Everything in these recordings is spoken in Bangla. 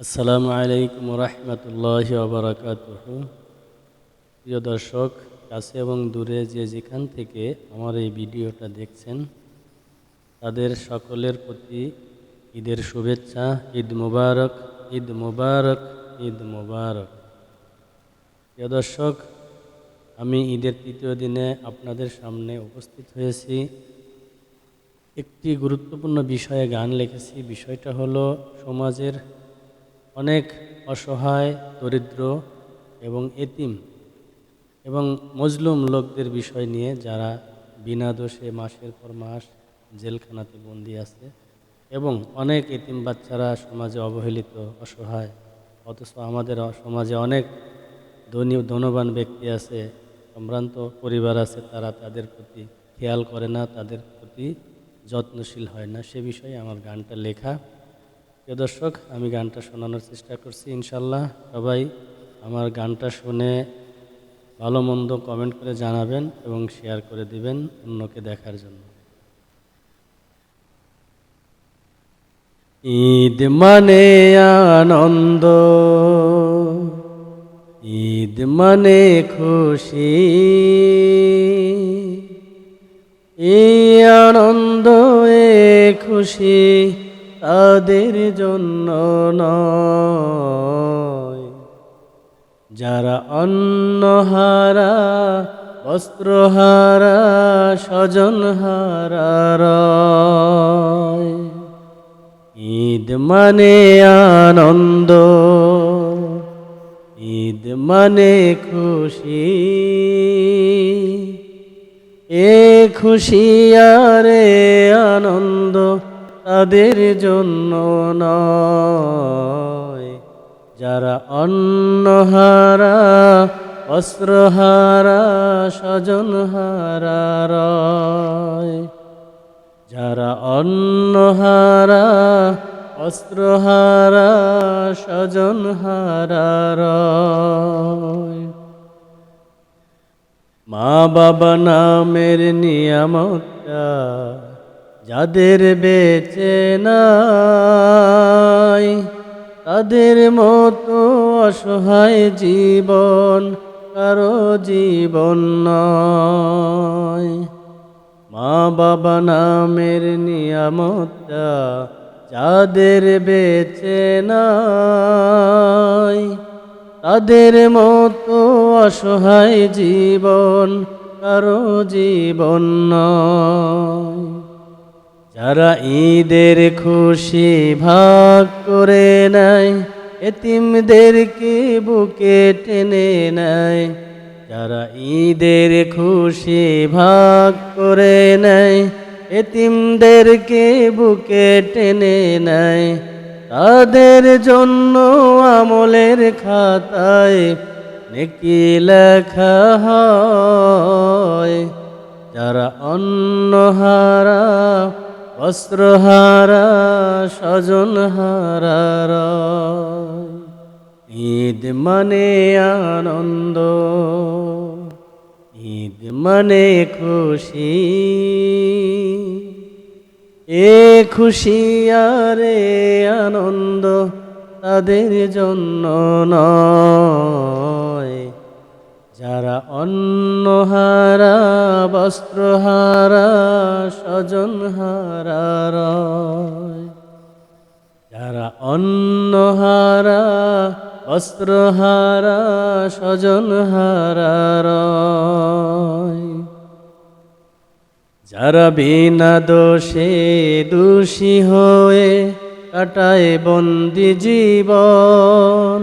আসসালামু আলাইকুম রহমতুল্লাহ বারাকাত প্রিয় দর্শক, কাছে এবং দূরে যে যেখান থেকে আমার এই ভিডিওটা দেখছেন, তাদের সকলের প্রতি ঈদের শুভেচ্ছা, ঈদ মুবারক ঈদ মুবারক ঈদ মুবারক। প্রিয় দর্শক, আমি ঈদের তৃতীয় দিনে আপনাদের সামনে উপস্থিত হয়েছি। একটি গুরুত্বপূর্ণ বিষয়ে গান লিখেছি। বিষয়টা হলো সমাজের অনেক অসহায়, দরিদ্র এবং এতিম এবং মজলুম লোকদের বিষয় নিয়ে যারা বিনা দোষে মাসের পর মাস জেলখানাতে বন্দি আছে এবং অনেক এতিম বাচ্চারা সমাজে অবহেলিত, অসহায়, অথচ আমাদের সমাজে অনেক ধনী ধনবান ব্যক্তি আছে, সম্ভ্রান্ত পরিবার আছে, তারা তাদের প্রতি খেয়াল করে না, তাদের প্রতি যত্নশীল হয় না। সে বিষয়ে আমার গানটা লেখা। প্রিয় দর্শক, আমি গানটা শোনানোর চেষ্টা করছি ইনশাল্লাহ সবাই আমার গানটা শুনে ভালো মন্দ কমেন্ট করে জানাবেন এবং শেয়ার করে দিবেন অন্যকে দেখার জন্য। ঈদ মানে আনন্দ, ঈদ মানে খুশি। এই আনন্দ, এ খুশি। তাদের জন্য নয় যারা অন্নহারা বস্ত্রহারা স্বজনহারা। ঈদ মানে আনন্দ, ঈদ মানে খুশি এ খুশি আরে আনন্দ তাদের জন্য নয়। যারা অন্নহারা, অস্ত্রহারা, স্বজনহারা রয়। যারা অন্নহারা, অস্ত্রহারা, স্বজনহারা মা বাবা নামের নিয়ামতটা যাদের বেঁচে নাই, তাদের মতো অসহায় জীবন কারও জীবন নয়। মা বাবা নামের নিয়ামতটা যাদের বেঁচে নাই, তাদের মতো অসহায় জীবন কারও জীবন নয়। যারা ঈদের খুশি ভাগ করে নেয় এতিমদেরকে বুকে টেনে নেয়? যারা ঈদের খুশি ভাগ করে নেয় এতিমদেরকে বুকে টেনে নেয়? তাদের জন্য আমলের খাতায় নেকি লেখা হয়। যারা অন্নহারা বস্ত্রহারা স্বজনহারা রয়। ঈদ মানে আনন্দ, ঈদ মানে খুশি এ খুশি আরে আনন্দ তাদের জন্য নয় যারা অন্নহারা, বস্ত্রহারা, স্বজনহারা যারা অন্নহারা, বস্ত্রহারা, স্বজনহারা যারা বিনা দোষে দোষী হয়ে কাটায় বন্দি জীবন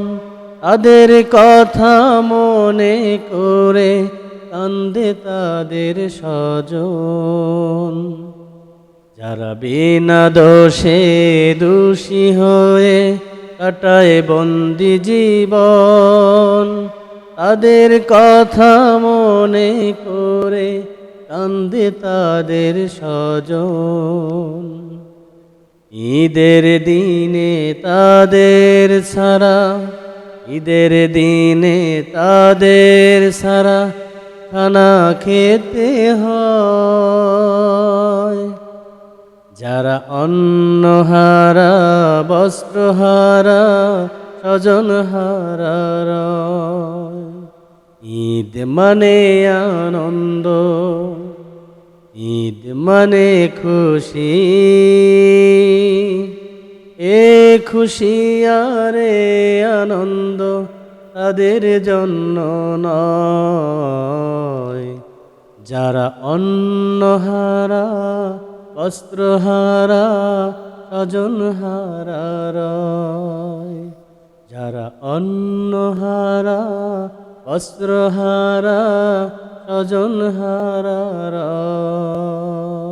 তাদের কথা মনে করে কান্দে তাদের স্বজন। যারা বিনা দোষে দোষী হয়ে কাটায় বন্দি জীবন, তাদের কথা মনে করে কান্দে তাদের স্বজন। ঈদের দিনে তাদের ছাড়া ঈদের দিনে তাদের সারা খানা খেতে হয় যারা অন্নহারা, বস্ত্রহারা, স্বজনহারা রয়। ঈদ মানে আনন্দ, ঈদ মানে খুশি এ খুশি আরে আনন্দ তাদের জন্য নয় যারা অন্নহারা বস্ত্রহারা স্বজনহারা রয়। যারা অন্নহারা বস্ত্রহারা স্বজনহারা রয়।